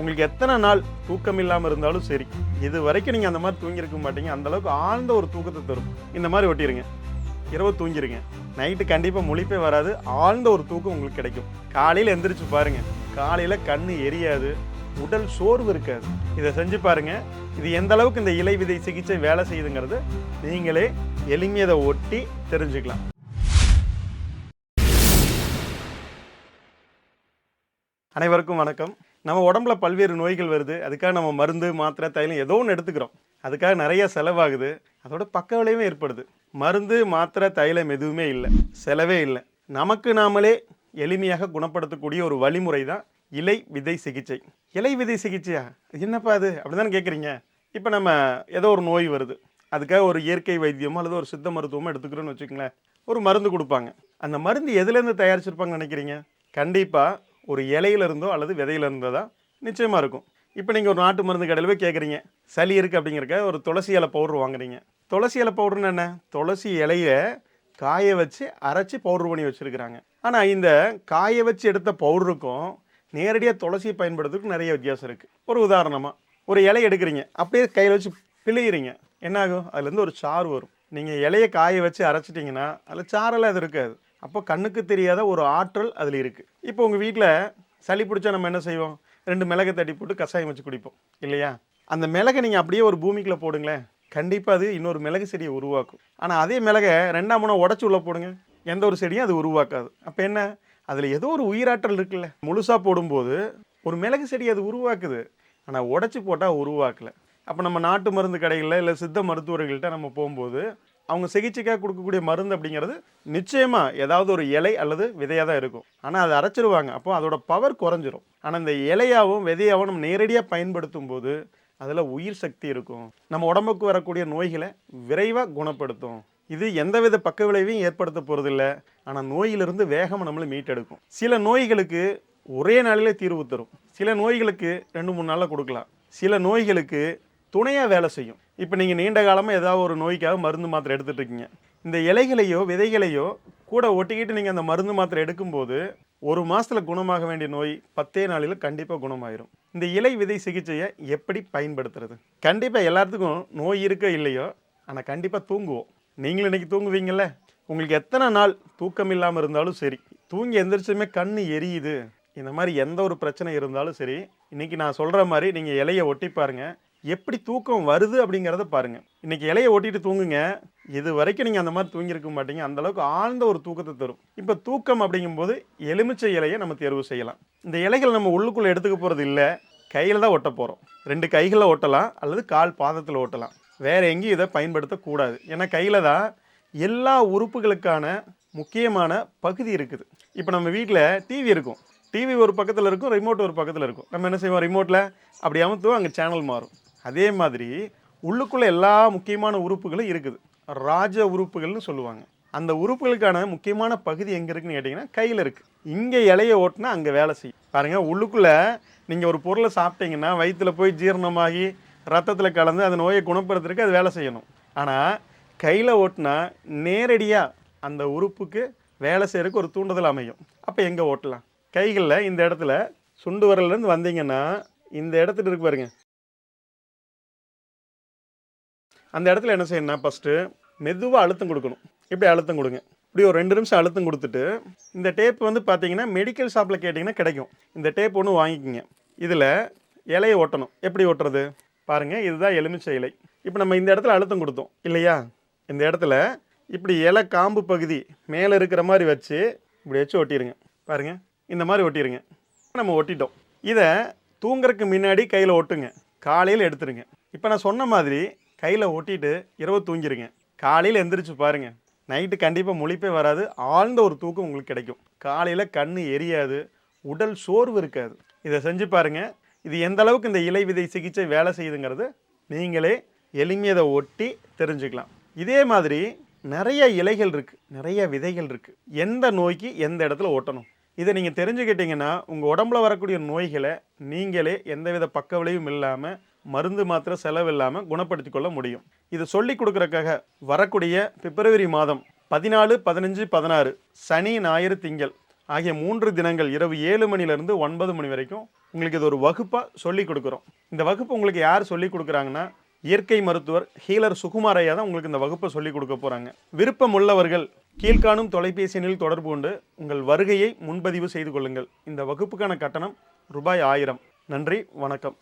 உங்களுக்கு எத்தனை நாள் தூக்கம் இல்லாமல் இருந்தாலும் சரி இது வரைக்கும் நீங்கள் அந்த மாதிரி தூங்கியிருக்க மாட்டீங்க. அந்த அளவுக்கு ஆழ்ந்த ஒரு தூக்கத்தை தரும். இந்த மாதிரி ஒட்டிடுங்க இரவு தூங்கிடுங்க நைட்டு கண்டிப்பாக முழிப்பே வராது. ஆழ்ந்த ஒரு தூக்கம் உங்களுக்கு கிடைக்கும். காலையில் எந்திரிச்சு பாருங்கள் காலையில் கண் எரியாது. உடல் சோர்வு இருக்காது. இதை செஞ்சு பாருங்கள் இது எந்த அளவுக்கு இந்த இலை விதை சிகிச்சை வேலை செய்யுதுங்கிறது நீங்களே எளிமையதை ஒட்டி தெரிஞ்சுக்கலாம். அனைவருக்கும் வணக்கம். நம்ம உடம்புல பல்வேறு நோய்கள் வருது. அதுக்காக நம்ம மருந்து மாத்திரை தைலம் ஏதோ ஒன்று எடுத்துக்கிறோம். அதுக்காக நிறைய செலவாகுது. அதோட பக்க விளைவும் ஏற்படுது. மருந்து மாத்திரை தைலம் எதுவுமே இல்லை. செலவே இல்லை. நமக்கு நாமளே எளிமையாக குணப்படுத்தக்கூடிய ஒரு வழிமுறை தான் இலை விதை சிகிச்சை. இலை விதை சிகிச்சையா? என்னப்பா அது? அப்படிதானே கேட்குறீங்க இப்போ நம்ம ஏதோ ஒரு நோய் வருது. அதுக்காக ஒரு இயற்கை வைத்தியமோ அல்லது ஒரு சித்த மருத்துவமோ எடுத்துக்கிறோன்னு வச்சுக்கோங்களேன். ஒரு மருந்து கொடுப்பாங்க. அந்த மருந்து எதுலேருந்து தயாரிச்சிருப்பாங்கன்னு நினைக்கிறீங்க? கண்டிப்பாக ஒரு இலையில இருந்தோ அல்லது விதையில இருந்தோ தான் நிச்சயமாக இருக்கும். இப்போ நீங்கள் ஒரு நாட்டு மருந்து கடையில் போய் கேட்குறீங்க சளி இருக்குது அப்படிங்கிறக்க ஒரு துளசி இலை பவுடர் வாங்குறீங்க. துளசி இலை பவுடர்னு என்ன? துளசி இலையை காய வச்சு அரைச்சி பவுடர் பண்ணி வச்சுருக்கிறாங்க. ஆனால் இந்த காய வச்சு எடுத்த பவுடருக்கும் நேரடியாக துளசியை பயன்படுத்துறதுக்கு நிறைய வித்தியாசம் இருக்குது ஒரு உதாரணமாக ஒரு இலை எடுக்கிறீங்க. அப்படியே கையில் வச்சு பிழியிறீங்க. என்னாகும் அதுலேருந்து ஒரு சாறு வரும். நீங்கள் இலையை காய வச்சு அரைச்சிட்டிங்கன்னா அதில் சாரெல்லாம் அது இருக்காது. அப்போ கண்ணுக்கு தெரியாத ஒரு ஆற்றல் அதில் இருக்குது இப்போ உங்கள் வீட்டில் சளி பிடிச்சா நம்ம என்ன செய்வோம்? ரெண்டு மிளகை தட்டி போட்டு கஷாயம் வச்சு குடிப்போம். இல்லையா? அந்த மிளகை நீங்கள் அப்படியே ஒரு பூமிக்குள்ளே போடுங்களேன். கண்டிப்பாக அது இன்னொரு மிளகு செடியை உருவாக்கும். ஆனால் அதே மிளகை ரெண்டாம் மூணு உடச்சி உள்ளே போடுங்க. எந்த ஒரு செடியும் அது உருவாக்காது. அப்போ என்ன? அதில் ஏதோ ஒரு உயிராற்றல் இருக்குல்ல. முழுசாக போடும்போது ஒரு மிளகு செடி அது உருவாக்குது. ஆனால் உடச்சி போட்டால் உருவாக்கலை. அப்போ நம்ம நாட்டு மருந்து கடைகளில் இல்லை சித்த மருத்துவர்கள்ட்ட நம்ம போகும்போது அவங்க சிகிச்சைக்காக கொடுக்கக்கூடிய மருந்து அப்படிங்கிறது நிச்சயமாக ஏதாவது ஒரு இலை அல்லது விதையாக தான் இருக்கும். ஆனால் அதை அரைச்சிருவாங்க. அப்போ அதோட பவர் குறைஞ்சிரும். ஆனால் இந்த இலையாகவும் விதையாகவும் நம்ம நேரடியாக பயன்படுத்தும் போது அதில் உயிர் சக்தி இருக்கும். நம்ம உடம்புக்கு வரக்கூடிய நோய்களை விரைவாக குணப்படுத்தும். இது எந்தவித பக்க விளைவையும் ஏற்படுத்த போகிறதில்ல ஆனால் நோயிலிருந்து வேகமாக நம்மளை மீட்டெடுக்கும். சில நோய்களுக்கு ஒரே நாளிலே தீர்வு தரும். சில நோய்களுக்கு ரெண்டு மூணு நாளில் கொடுக்கலாம். சில நோய்களுக்கு துணையாக வேலை செய்யும். இப்போ நீங்கள் நீண்ட காலமாக ஏதாவது ஒரு நோய்க்காக மருந்து மாத்திரை எடுத்துகிட்டு இருக்கீங்க. இந்த இலைகளையோ விதைகளையோ கூட ஒட்டிக்கிட்டு நீங்கள் அந்த மருந்து மாத்திரை எடுக்கும்போது ஒரு மாதத்தில் குணமாக வேண்டிய நோய் பத்தே நாளில் கண்டிப்பாக குணமாயிரும். இந்த இலை விதை சிகிச்சையை எப்படி பயன்படுத்துறது? கண்டிப்பாக எல்லாத்துக்கும் நோய் இருக்கோ இல்லையோ ஆனால் கண்டிப்பாக தூங்குவோம். நீங்களும் இன்றைக்கி தூங்குவீங்கள்ல உங்களுக்கு எத்தனை நாள் தூக்கம் இல்லாமல் இருந்தாலும் சரி தூங்கி எந்திரிச்சுமே கண் எரியுது. இந்த மாதிரி எந்த ஒரு பிரச்சனை இருந்தாலும் சரி இன்றைக்கி நான் சொல்கிற மாதிரி நீங்கள் இலையை ஒட்டி பாருங்கள் எப்படி தூக்கம் வருது அப்படிங்கிறத பாருங்க. இன்னைக்கு இலையை ஒட்டிட்டு தூங்குங்க. இது வரைக்கும் நீங்கள் அந்த மாதிரி தூங்கியிருக்க மாட்டீங்க. அந்த அளவுக்கு ஆழ்ந்த ஒரு தூக்கத்தை தரும். இப்போ தூக்கம் அப்படிங்கும்போது எலுமிச்சை இலையை நம்ம தேர்வு செய்யலாம். இந்த இலைகள் நம்ம உள்ளுக்குள்ளே எடுத்துக்க போகிறது இல்லை. கையில் தான் ஒட்ட போகிறோம் ரெண்டு கைகளில் ஒட்டலாம். அல்லது கால் பாதத்தில் ஒட்டலாம். வேறு எங்கேயும் இதை பயன்படுத்தக்கூடாது ஏன்னா கையில் தான் எல்லா உறுப்புகளுக்கான முக்கியமான பகுதி இருக்குது. இப்போ நம்ம வீட்டில் டிவி இருக்கும். டிவி ஒரு பக்கத்தில் இருக்கும். ரிமோட் ஒரு பக்கத்தில் இருக்கும். நம்ம என்ன செய்வோம்? ரிமோட்டில் அப்படி அமுத்துவோம். அங்கே சேனல் மாறும். அதே மாதிரி உள்ளுக்குள்ளே எல்லா முக்கியமான உறுப்புகளும் இருக்குது. ராஜ உறுப்புகள்னு சொல்லுவாங்க. அந்த உறுப்புகளுக்கான முக்கியமான பகுதி எங்கே இருக்குன்னு கேட்டிங்கன்னா கையில் இருக்குது இங்கே இலைய ஓட்டினா அங்கே வேலை செய்யும். பாருங்கள் உள்ளுக்குள்ளே நீங்கள் ஒரு பொருளை சாப்பிட்டீங்கன்னா வயிற்றுல போய் ஜீரணமாகி ரத்தத்தில் கலந்து அந்த நோயை குணப்படுத்துறதுக்கு அது வேலை செய்யணும். ஆனால் கையில் ஓட்டினா நேரடியாக அந்த உறுப்புக்கு வேலை செய்கிறதுக்கு ஒரு தூண்டுதல் அமையும். அப்போ எங்கே ஓட்டலாம்? கைகளில் இந்த இடத்துல சுண்டு வரலேருந்து வந்தீங்கன்னா இந்த இடத்துல இருக்கு பாருங்க. அந்த இடத்துல என்ன செய்யணும்னா ஃபஸ்ட்டு மெதுவாக அழுத்தம் கொடுக்கணும். இப்படி அழுத்தம் கொடுங்க. இப்படி ஒரு ரெண்டு நிமிஷம் அழுத்தம் கொடுத்துட்டு இந்த டேப் வந்து பார்த்தீங்கன்னா மெடிக்கல் ஷாப்பில் கேட்டிங்கன்னா கிடைக்கும். இந்த டேப் ஒன்று வாங்கிக்கோங்க. இதில் இலையை ஒட்டணும். எப்படி ஒட்டுறது? பாருங்கள் இதுதான் எலுமிச்சை இலை. இப்போ நம்ம இந்த இடத்துல அழுத்தம் கொடுத்தோம். இல்லையா? இந்த இடத்துல இப்படி இலை காம்பு பகுதி மேலே இருக்கிற மாதிரி வச்சு இப்படி வச்சு ஒட்டிடுங்க பாருங்கள் இந்த மாதிரி ஒட்டிடுங்க நம்ம ஒட்டிட்டோம். இதை தூங்குறதுக்கு முன்னாடி கையில் ஒட்டுங்க. காலையில் எடுத்துருங்க. இப்போ நான் சொன்ன மாதிரி கையில் ஒட்டிட்டு இரவு தூங்கிடுங்க காலையில் எந்திரிச்சு பாருங்கள் நைட்டு கண்டிப்பாக முழிப்பே வராது. ஆழ்ந்த ஒரு தூக்கம் உங்களுக்கு கிடைக்கும். காலையில் கண் எரியாது. உடல் சோர்வு இருக்காது. இதை செஞ்சு பாருங்கள் இது எந்த அளவுக்கு இந்த இலை விதை சிகிச்சை வேலை செய்யுதுங்கிறது நீங்களே எளிமையதை ஒட்டி தெரிஞ்சுக்கலாம். இதே மாதிரி நிறைய இலைகள் இருக்குது நிறைய விதைகள் இருக்குது எந்த நோய்க்கு எந்த இடத்துல ஒட்டணும்? இதை நீங்கள் தெரிஞ்சுக்கிட்டிங்கன்னா உங்கள் உடம்புல வரக்கூடிய நோய்களை நீங்களே எந்தவித பக்க விளைவும் இல்லாமல் மருந்து மாத்திரை செலவில்லாமல் குணப்படுத்தி கொள்ள முடியும். இது சொல்லி கொடுக்குறக்காக வரக்கூடிய பிப்ரவரி மாதம் பதினாலு பதினஞ்சு பதினாறு சனி ஞாயிறு திங்கள் ஆகிய மூன்று தினங்கள் இரவு ஏழு மணிலேருந்து ஒன்பது மணி வரைக்கும் உங்களுக்கு இது ஒரு வகுப்பாக சொல்லி கொடுக்குறோம். இந்த வகுப்பு உங்களுக்கு யார் சொல்லி கொடுக்குறாங்கன்னா இயற்கை மருத்துவர் ஹீலர் சுகுமாரையா தான் உங்களுக்கு இந்த வகுப்பை சொல்லி கொடுக்க போகிறாங்க விருப்பம் உள்ளவர்கள் கீழ்காணும் தொலைபேசி எண்ணில் தொடர்பு கொண்டு உங்கள் வருகையை முன்பதிவு செய்து கொள்ளுங்கள். இந்த வகுப்புக்கான கட்டணம் ரூபாய் ஆயிரம். நன்றி வணக்கம்.